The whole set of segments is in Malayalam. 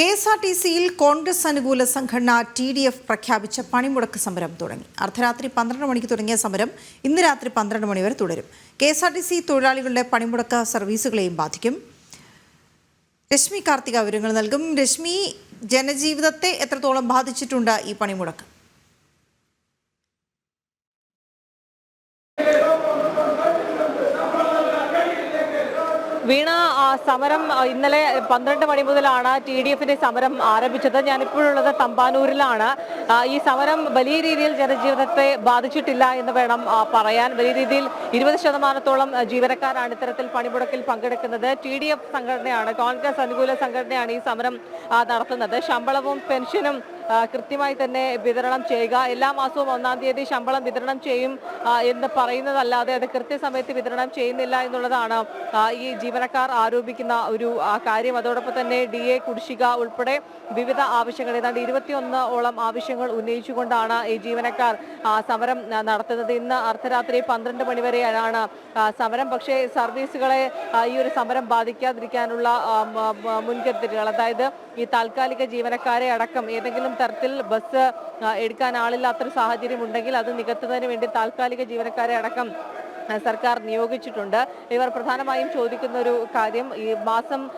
കെ എസ് ആർ ടി സിയിൽ കോൺഗ്രസ് അനുകൂല സംഘടന ടി ഡി എഫ് പ്രഖ്യാപിച്ച പണിമുടക്ക് സമരം തുടങ്ങി. അർദ്ധരാത്രി പന്ത്രണ്ട് മണിക്ക് തുടങ്ങിയ സമരം ഇന്ന് രാത്രി പന്ത്രണ്ട് മണി വരെ തുടരും. K S R T C തൊഴിലാളികളുടെ പണിമുടക്ക സർവീസുകളെയും ബാധിക്കും. രശ്മി കാർത്തിക വിവരങ്ങൾ നൽകും. രശ്മി ജനജീവിതത്തെ എത്രത്തോളം ബാധിച്ചിട്ടുണ്ട് ഈ പണിമുടക്ക്? സമരം ഇന്നലെ പന്ത്രണ്ട് മണി മുതലാണ് ടി ഡി എഫിന്റെ സമരം ആരംഭിച്ചത്. ഞാനിപ്പോഴുള്ളത് തമ്പാനൂരിലാണ്. ഈ സമരം വലിയ രീതിയിൽ ജനജീവിതത്തെ ബാധിച്ചിട്ടില്ല എന്ന് വേണം പറയാൻ. വലിയ രീതിയിൽ ഇരുപത് ശതമാനത്തോളം ജീവനക്കാരാണ് ഇത്തരത്തിൽ പണിമുടക്കിൽ പങ്കെടുക്കുന്നത്. ടി ഡി എഫ് സംഘടനയാണ് കോൺഗ്രസ് അനുകൂല സംഘടനയാണ് ഈ സമരം നടത്തുന്നത്. ശമ്പളവും പെൻഷനും കൃത്യമായി തന്നെ വിതരണം ചെയ്യുക. എല്ലാ മാസവും ഒന്നാം തീയതി ശമ്പളം വിതരണം ചെയ്യും എന്ന് പറയുന്നതല്ലാതെ അത് കൃത്യസമയത്ത് വിതരണം ചെയ്യുന്നില്ല എന്നുള്ളതാണ് ഈ ജീവനക്കാർ ആരോപിക്കുന്ന ഒരു കാര്യം. അതോടൊപ്പം തന്നെ ഡി എ കുടിശ്ശിക ഉൾപ്പെടെ വിവിധ ആവശ്യങ്ങൾ ഏതാണ്ട് ഇരുപത്തിയൊന്ന് ഓളം ആവശ്യങ്ങൾ ഉന്നയിച്ചുകൊണ്ടാണ് ഈ ജീവനക്കാർ സമരം നടത്തുന്നത്. ഇന്ന് അർദ്ധരാത്രി പന്ത്രണ്ട് മണിവരെയാണ് സമരം. പക്ഷേ സർവീസുകളെ ഈ ഒരു സമരം ബാധിക്കാതിരിക്കാനുള്ള മുൻകരുതലുകൾ അതായത് ഈ താൽക്കാലിക ജീവനക്കാരെ അടക്കം ഏതെങ്കിലും തരത്തിൽ ബസ് എടുക്കാൻ ആളില്ലാത്തൊരു സാഹചര്യം ഉണ്ടെങ്കിൽ അത് നികത്തുന്നതിന് വേണ്ടി താൽക്കാലിക ജീവനക്കാരെ അടക്കം സർക്കാർ നിയോഗിച്ചിട്ടുണ്ട്. ഇവർ പ്രധാനമായും ചോദിക്കുന്ന ഒരു കാര്യം ഈ മാസം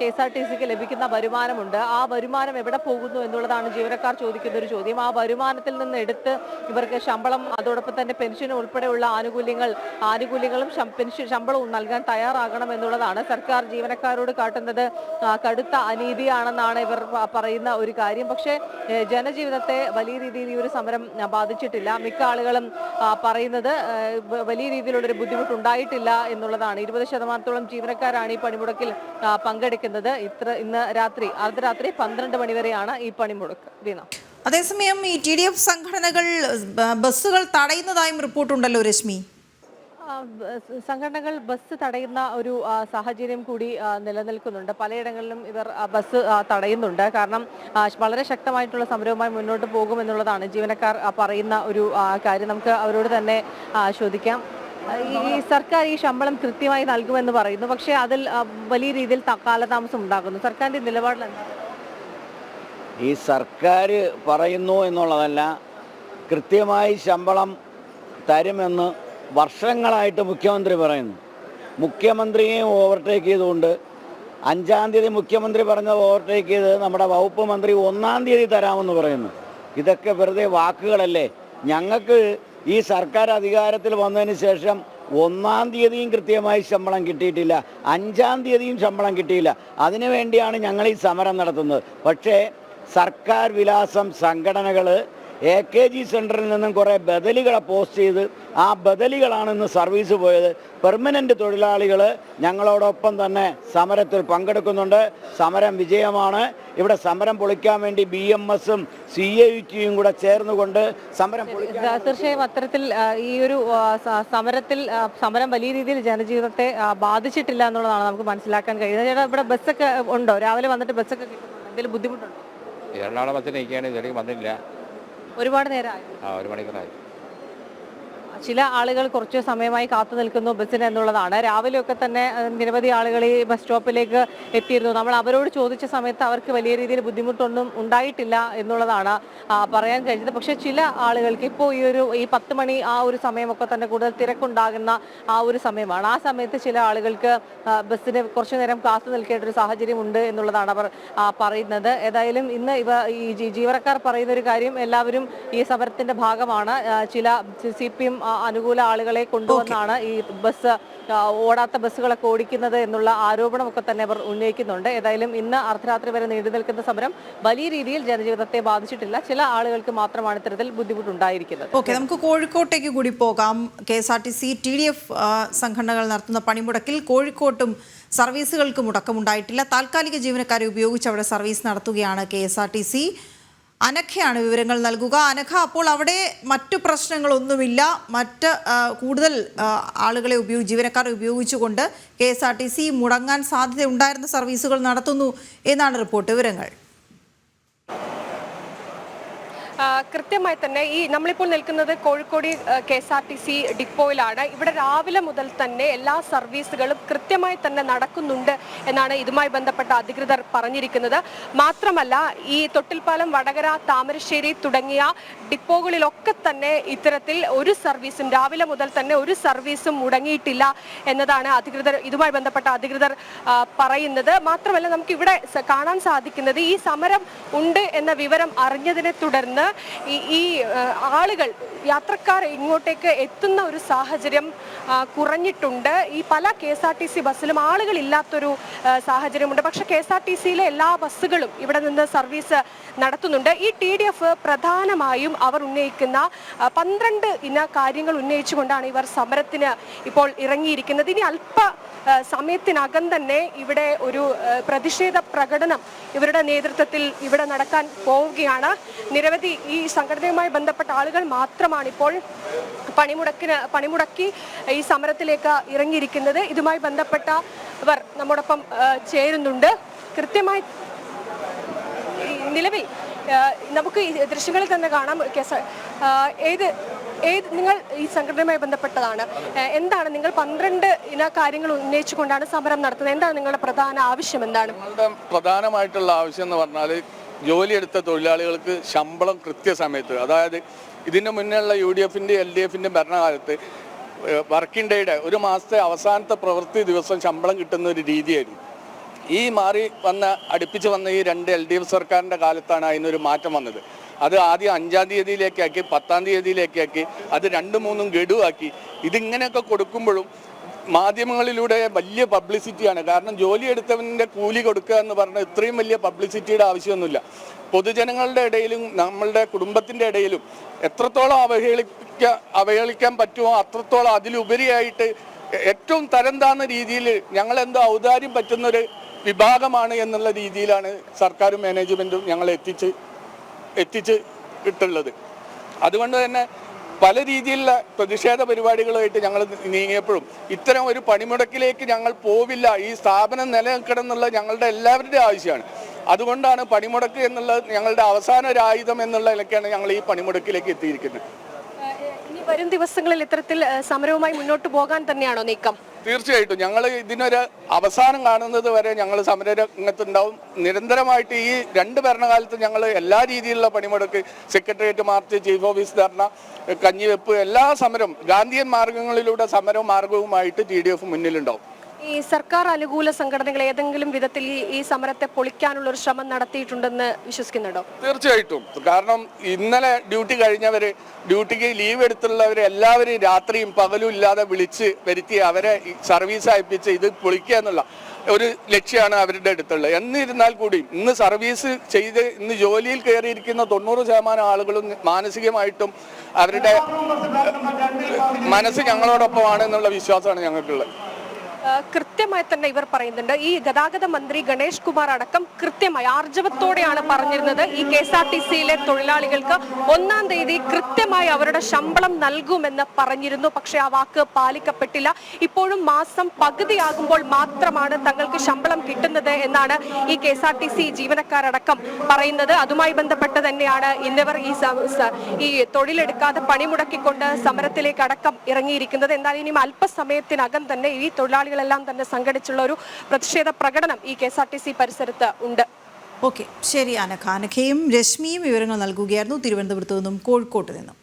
കെ എസ് ആർ ടി സിക്ക് ലഭിക്കുന്ന വരുമാനമുണ്ട്. ആ വരുമാനം എവിടെ പോകുന്നു എന്നുള്ളതാണ് ജീവനക്കാർ ചോദിക്കുന്ന ഒരു ചോദ്യം. ആ വരുമാനത്തിൽ നിന്ന് എടുത്ത് ഇവർക്ക് ശമ്പളം അതോടൊപ്പം തന്നെ പെൻഷനും ഉൾപ്പെടെയുള്ള ആനുകൂല്യങ്ങൾ ആനുകൂല്യങ്ങളും പെൻഷൻ ശമ്പളവും നൽകാൻ തയ്യാറാകണം എന്നുള്ളതാണ് സർക്കാർ ജീവനക്കാരോട് കാട്ടുന്നത്. കടുത്ത അനീതിയാണെന്നാണ് ഇവർ പറയുന്ന ഒരു കാര്യം. പക്ഷേ ജനജീവിതത്തെ വലിയ രീതിയിൽ ഈ ഒരു സമരം ബാധിച്ചിട്ടില്ല. മിക്ക ആളുകളും പറയുന്നത് വലിയ വ- വലിയ രീതിയിലുള്ളൊരു ബുദ്ധിമുട്ടുണ്ടായിട്ടില്ല എന്നുള്ളതാണ്. ഇരുപത് ശതമാനത്തോളം ജീവനക്കാരാണ് ഈ പണിമുടക്കിൽ പങ്കെടുക്കുന്നത്. ഇത്ര ഇന്ന് രാത്രി അർദ്ധരാത്രി പന്ത്രണ്ട് മണിവരെയാണ് ഈ പണിമുടക്ക്. വീണ. അതേസമയം ഈ ടി ഡി എഫ് സംഘടനകൾ ബസ്സുകൾ തടയുന്നതായും റിപ്പോർട്ടുണ്ടല്ലോ രശ്മി. സംഘടനകൾ ബസ് തടയുന്ന ഒരു സാഹചര്യം കൂടി നിലനിൽക്കുന്നുണ്ട്. പലയിടങ്ങളിലും ഇവർ ബസ് തടയുന്നുണ്ട്. കാരണം വളരെ ശക്തമായിട്ടുള്ള സമരവുമായി മുന്നോട്ട് പോകുമെന്നുള്ളതാണ് ജീവനക്കാർ പറയുന്ന ഒരു കാര്യം. നമുക്ക് അവരോട് തന്നെ ചോദിക്കാം. ഈ സർക്കാർ ഈ ശമ്പളം കൃത്യമായി നൽകുമെന്ന് പറയുന്നു. പക്ഷേ അതിൽ വലിയ രീതിയിൽ കാലതാമസം ഉണ്ടാകുന്നു. സർക്കാരിന്റെ നിലപാടിൽ ഈ സർക്കാർ പറയുന്നു എന്നുള്ളതല്ല കൃത്യമായി ശമ്പളം തരുമെന്ന് വർഷങ്ങളായിട്ട് മുഖ്യമന്ത്രി പറയുന്നു. മുഖ്യമന്ത്രിയെ ഓവർടേക്ക് ചെയ്തുകൊണ്ട് അഞ്ചാം തീയതി മുഖ്യമന്ത്രി പറഞ്ഞത് ഓവർടേക്ക് ചെയ്ത് നമ്മുടെ വകുപ്പ് മന്ത്രി ഒന്നാം തീയതി തരാമെന്ന് പറയുന്നു. ഇതൊക്കെ വെറുതെ വാക്കുകളല്ലേ? ഞങ്ങൾക്ക് ഈ സർക്കാർ അധികാരത്തിൽ വന്നതിന് ശേഷം ഒന്നാം തീയതിയും കൃത്യമായി ശമ്പളം കിട്ടിയിട്ടില്ല. അഞ്ചാം തീയതിയും ശമ്പളം കിട്ടിയില്ല. അതിനു വേണ്ടിയാണ് ഞങ്ങൾ ഈ സമരം നടത്തുന്നത്. പക്ഷേ സർക്കാർ വിലാസം സംഘടനകൾ എ കെ ജി സെന്ററിൽ നിന്നും കുറേ ബദലികളെ പോസ്റ്റ് ചെയ്ത് ആ ബദലികളാണ് ഇന്ന് സർവീസ് പോയത്. പെർമനന്റ് തൊഴിലാളികൾ ഞങ്ങളോടൊപ്പം തന്നെ സമരത്തിൽ പങ്കെടുക്കുന്നുണ്ട്. സമരം വിജയമാണ്. ഇവിടെ സമരം പൊളിക്കാൻ വേണ്ടി ബി എം എസും സി എ ടിയും കൂടെ ചേർന്നുകൊണ്ട് സമരം തീർച്ചയായും അത്തരത്തിൽ ഈ ഒരു സമരത്തിൽ സമരം വലിയ രീതിയിൽ ജനജീവിതത്തെ ബാധിച്ചിട്ടില്ല എന്നുള്ളതാണ് നമുക്ക് മനസ്സിലാക്കാൻ കഴിയുന്നത്. ചേട്ടാ ഇവിടെ ബസ്സൊക്കെ ഉണ്ടോ? രാവിലെ വന്നിട്ട് ബസ്സൊക്കെ കിട്ടുന്നുണ്ടോ? എന്തെങ്കിലും ബുദ്ധിമുട്ടുണ്ടോ? എറണാകുളം ബസ്സിന് ഇരിക്കുകയാണെങ്കിൽ ഇതിലേക്ക് വന്നില്ല ഒരുപാട് നേരമായി. ആ ഒരു മണിക്കൂറായി. ചില ആളുകൾ കുറച്ച് സമയമായി കാത്തു നിൽക്കുന്നു ബസ്സിന് എന്നുള്ളതാണ്. രാവിലെയൊക്കെ തന്നെ നിരവധി ആളുകൾ ഈ ബസ് സ്റ്റോപ്പിലേക്ക് എത്തിയിരുന്നു. നമ്മൾ അവരോട് ചോദിച്ച സമയത്ത് അവർക്ക് വലിയ രീതിയിൽ ബുദ്ധിമുട്ടൊന്നും ഉണ്ടായിട്ടില്ല എന്നുള്ളതാണ് പറയാൻ കഴിഞ്ഞത്. പക്ഷേ ചില ആളുകൾക്ക് ഇപ്പോൾ ഈ ഒരു ഈ പത്ത് മണി ആ ഒരു സമയമൊക്കെ തന്നെ കൂടുതൽ തിരക്കുണ്ടാകുന്ന ആ ഒരു സമയമാണ്. ആ സമയത്ത് ചില ആളുകൾക്ക് ബസ്സിന് കുറച്ചു നേരം കാത്തു നിൽക്കേണ്ട ഒരു സാഹചര്യം ഉണ്ട് എന്നുള്ളതാണ് അവർ പറയുന്നത്. ഏതായാലും ഇന്ന് ഇവ ഈ ജീവനക്കാർ പറയുന്ന ഒരു കാര്യം എല്ലാവരും ഈ സമരത്തിന്റെ ഭാഗമാണ്. ചില സി പി എം അനുകൂല ആളുകളെ കൊണ്ടുവന്നാണ് ഈ ബസ് ഓടാത്ത ബസ്സുകളൊക്കെ ഓടിക്കുന്നത് എന്നുള്ള ആരോപണമൊക്കെ തന്നെ അവർ ഉന്നയിക്കുന്നുണ്ട്. ഏതായാലും ഇന്ന് അർദ്ധരാത്രി വരെ നീണ്ടു നിൽക്കുന്ന സമരം വലിയ രീതിയിൽ ജനജീവിതത്തെ ബാധിച്ചിട്ടില്ല. ചില ആളുകൾക്ക് മാത്രമാണ് ഇത്തരത്തിൽ ബുദ്ധിമുട്ടുണ്ടായിരിക്കുന്നത്. ഓക്കെ നമുക്ക് കോഴിക്കോട്ടേക്ക് കൂടി പോകാം. K S R T C T D F സംഘടനകൾ നടത്തുന്ന പണിമുടക്കിൽ കോഴിക്കോട്ടും സർവീസുകൾക്ക് മുടക്കമുണ്ടായിട്ടില്ല. താൽക്കാലിക ജീവനക്കാരെ ഉപയോഗിച്ച് അവിടെ സർവീസ് നടത്തുകയാണ് K S R T C. അനഘയാണ് വിവരങ്ങൾ നൽകുക. അനഖ അപ്പോൾ അവിടെ മറ്റു പ്രശ്നങ്ങളൊന്നുമില്ല. മറ്റ് കൂടുതൽ ആളുകളെ ഉപയോഗി ജീവനക്കാരെ ഉപയോഗിച്ചുകൊണ്ട് K S R T C മുടങ്ങാൻ സാധ്യതയുണ്ടായിരുന്ന സർവീസുകൾ നടത്തുന്നു എന്നാണ് റിപ്പോർട്ട് വിവരങ്ങൾ ആ, കൃത്യമായി തന്നെ ഈ നമ്മളിപ്പോൾ നിൽക്കുന്നത് Kozhikode K S R T C ഡിപ്പോയിലാണ്. ഇവിടെ രാവിലെ മുതൽ തന്നെ എല്ലാ സർവീസുകളും കൃത്യമായി തന്നെ നടക്കുന്നുണ്ട് എന്നാണ് ഇതുമായി ബന്ധപ്പെട്ട അധികൃതർ പറഞ്ഞിരിക്കുന്നത്. മാത്രമല്ല ഈ തൊട്ടിൽപ്പാലം വടകര താമരശ്ശേരി തുടങ്ങിയ ഡിപ്പോകളിലൊക്കെ തന്നെ ഇത്തരത്തിൽ ഒരു സർവീസും രാവിലെ മുതൽ തന്നെ ഒരു സർവീസും മുടങ്ങിയിട്ടില്ല എന്നതാണ് അധികൃതർ ഇതുമായി ബന്ധപ്പെട്ട അധികൃതർ പറയുന്നത്. മാത്രമല്ല നമുക്ക് ഇവിടെ കാണാൻ സാധിക്കുന്നത് ഈ സമരം ഉണ്ട് എന്ന വിവരം അറിഞ്ഞതിനെ തുടർന്ന് ഈ ആളുകൾ യാത്രക്കാർ ഇങ്ങോട്ടേക്ക് എത്തുന്ന ഒരു സാഹചര്യം കുറഞ്ഞിട്ടുണ്ട്. ഈ പല K S R T C ബസ്സിലും ആളുകളില്ലാത്തൊരു സാഹചര്യമുണ്ട്. പക്ഷേ കെ എസ് ആർ ടി സിയിലെ എല്ലാ ബസ്സുകളും ഇവിടെ നിന്ന് സർവീസ് നടത്തുന്നുണ്ട്. ഈ ടി ഡി എഫ് പ്രധാനമായും അവർ ഉന്നയിക്കുന്ന പന്ത്രണ്ട് ഇന കാര്യങ്ങൾ ഉന്നയിച്ചുകൊണ്ടാണ് ഇവർ സമരത്തിന് ഇപ്പോൾ ഇറങ്ങിയിരിക്കുന്നത്. ഇനി അല്പ സമയത്തിനകം തന്നെ ഇവിടെ ഒരു പ്രതിഷേധ പ്രകടനം ഇവരുടെ നേതൃത്വത്തിൽ ഇവിടെ നടക്കാൻ പോവുകയാണ്. നിരവധി ഈ സംഘടനയുമായി ബന്ധപ്പെട്ട ആളുകൾ മാത്രമാണ് ഇപ്പോൾ പണിമുടക്കിന് പണിമുടക്കി ഈ സമരത്തിലേക്ക് ഇറങ്ങിയിരിക്കുന്നത്. ഇതുമായി ബന്ധപ്പെട്ടവർ നമ്മോടൊപ്പം ചേരുന്നുണ്ട്. കൃത്യമായി നിലവിൽ നമുക്ക് ഈ ദൃശ്യങ്ങളിൽ തന്നെ കാണാം. ഏത് ഏത് നിങ്ങൾ ഈ സംഘടനയുമായി ബന്ധപ്പെട്ടതാണ്? എന്താണ് നിങ്ങൾ പന്ത്രണ്ട് ഇന കാര്യങ്ങൾ ഉന്നയിച്ചുകൊണ്ടാണ് സമരം നടത്തുന്നത്? എന്താണ് നിങ്ങളുടെ പ്രധാന ആവശ്യം? എന്താണ്? പ്രധാനമായിട്ടുള്ള ആവശ്യം എന്ന് പറഞ്ഞാൽ ജോലിയെടുത്ത തൊഴിലാളികൾക്ക് ശമ്പളം കൃത്യസമയത്ത് അതായത് ഇതിന് മുന്നേയുള്ള യു ഡി എഫിന്റെ എൽ ഡി എഫിന്റെ ഭരണകാലത്ത് വർക്കിംഗ് ഡേയുടെ ഒരു മാസത്തെ അവസാനത്തെ പ്രവൃത്തി ദിവസം ശമ്പളം കിട്ടുന്ന ഒരു രീതിയായിരുന്നു. ഈ മാറി വന്ന അടുപ്പിച്ച് വന്ന ഈ രണ്ട് എൽ ഡി എഫ് സർക്കാരിന്റെ കാലത്താണ് അതിനൊരു മാറ്റം വന്നത്. അത് ആദ്യം അഞ്ചാം തീയതിയിലേക്കാക്കി പത്താം തീയതിയിലേക്കാക്കി അത് രണ്ടും മൂന്നും ഗഡുവാക്കി. ഇതിങ്ങനെയൊക്കെ കൊടുക്കുമ്പോഴും മാധ്യമങ്ങളിലൂടെ വലിയ പബ്ലിസിറ്റിയാണ്. കാരണം ജോലി എടുത്തവന്റെ കൂലി കൊടുക്കുക എന്ന് പറഞ്ഞാൽ ഇത്രയും വലിയ പബ്ലിസിറ്റിയുടെ ആവശ്യമൊന്നുമില്ല. പൊതുജനങ്ങളുടെ ഇടയിലും നമ്മളുടെ കുടുംബത്തിന്റെ ഇടയിലും എത്രത്തോളം അവഹേളിക്ക അവഹേളിക്കാൻ പറ്റുമോ അത്രത്തോളം അതിലുപരിയായിട്ട് ഏറ്റവും തരം താന്ന രീതിയിൽ ഞങ്ങളെന്തോ ഔദാര്യം പറ്റുന്നൊരു വിഭാഗമാണ് എന്നുള്ള രീതിയിലാണ് സർക്കാരും മാനേജ്മെന്റും ഞങ്ങളെ എത്തിച്ച് എത്തിച്ച് ഇട്ടുള്ളത്. അതുകൊണ്ട് തന്നെ പല രീതിയിലുള്ള പ്രതിഷേധ പരിപാടികളുമായിട്ട് ഞങ്ങൾ നീങ്ങിയപ്പോഴും ഇത്തരം ഒരു പണിമുടക്കിലേക്ക് ഞങ്ങൾ പോവില്ല. ഈ സ്ഥാപനം നിലനിൽക്കണം ഞങ്ങളുടെ എല്ലാവരുടെയും ആവശ്യമാണ്. അതുകൊണ്ടാണ് പണിമുടക്ക് എന്നുള്ള ഞങ്ങളുടെ അവസാന ഒരു ആയുധം എന്നുള്ള നിലയ്ക്കാണ് ഞങ്ങൾ ഈ പണിമുടക്കിലേക്ക് എത്തിയിരിക്കുന്നത്. വരും ദിവസങ്ങളിൽ ഇത്തരത്തിൽ സമരവുമായി മുന്നോട്ട് പോകാൻ തന്നെയാണോ നീക്കം? തീർച്ചയായിട്ടും ഞങ്ങൾ ഇതിനൊരു അവസാനം കാണുന്നത് വരെ ഞങ്ങൾ സമരരംഗത്തുണ്ടാവും. നിരന്തരമായിട്ട് ഈ രണ്ട് ഭരണകാലത്ത് ഞങ്ങൾ എല്ലാ രീതിയിലുള്ള പണിമുടക്ക് secretariat march chief office dharna കഞ്ഞിവെപ്പ് എല്ലാ സമരം ഗാന്ധിയൻ മാർഗങ്ങളിലൂടെ സമരവും മാർഗവുമായിട്ട് ടി ഡി എഫ് മുന്നിലുണ്ടാവും. ഈ സർക്കാർ അനുകൂല സംഘടനകൾ ഏതെങ്കിലും വിധത്തിൽ ഈ സമരത്തെ പൊളിക്കാനുള്ള ഒരു ശ്രമം നടത്തിയിട്ടുണ്ടെന്ന് വിശ്വസിക്കുന്നുണ്ടോ തീർച്ചയായിട്ടും കാരണം ഇന്നലെ ഡ്യൂട്ടി കഴിഞ്ഞവര് ഡ്യൂട്ടിക്ക് ലീവ് എടുത്തുള്ളവർ എല്ലാവരും രാത്രിയും പകലും ഇല്ലാതെ വിളിച്ച് വരുത്തി അവരെ സർവീസ് അയപ്പിച്ച് ഇത് പൊളിക്കുക എന്നുള്ള ഒരു ലക്ഷ്യമാണ് അവരുടെ അടുത്തുള്ളത് എന്നിരുന്നാൽ കൂടി ഇന്ന് സർവീസ് ചെയ്ത് ഇന്ന് ജോലിയിൽ കയറിയിരിക്കുന്ന തൊണ്ണൂറ് ശതമാനം ആളുകളും മാനസികമായിട്ടും അവരുടെ മനസ്സ് ഞങ്ങളോടൊപ്പമാണ് എന്നുള്ള വിശ്വാസമാണ് ഞങ്ങൾക്കുള്ളത് കൃത്യമായി തന്നെ ഇവർ പറയുന്നുണ്ട്. ഈ ഗതാഗത മന്ത്രി ഗണേഷ് കുമാർ അടക്കം കൃത്യമായി ആർജവത്തോടെയാണ് പറഞ്ഞിരുന്നത്. ഈ കെ എസ് ആർ ടി സിയിലെ തൊഴിലാളികൾക്ക് ഒന്നാം തീയതി കൃത്യമായി അവരുടെ ശമ്പളം നൽകുമെന്ന് പറഞ്ഞിരുന്നു. പക്ഷെ ആ വാക്ക് പാലിക്കപ്പെട്ടില്ല. ഇപ്പോഴും മാസം പകുതിയാകുമ്പോൾ മാത്രമാണ് തങ്ങൾക്ക് ശമ്പളം കിട്ടുന്നത് എന്നാണ് ഈ K S R T C ജീവനക്കാരടക്കം പറയുന്നത്. അതുമായി ബന്ധപ്പെട്ട് തന്നെയാണ് ഇന്നിവർ ഈ ഈ തൊഴിലെടുക്കാതെ പണിമുടക്കിക്കൊണ്ട് സമരത്തിലേക്ക് അടക്കം ഇറങ്ങിയിരിക്കുന്നത്. എന്നാൽ ഇനിയും അല്പസമയത്തിനകം തന്നെ ഈ തൊഴിലാളികളെല്ലാം തന്നെ സംഘടിച്ചുള്ള ഒരു പ്രതിഷേധ പ്രകടനം ഈ K S R T C പരിസരത്ത് ഉണ്ട്. ഓക്കെ ശരി അനഖ അനഖയും രശ്മിയും വിവരങ്ങൾ നൽകുകയായിരുന്നു തിരുവനന്തപുരത്തു നിന്നും കോഴിക്കോട്ട് നിന്നും.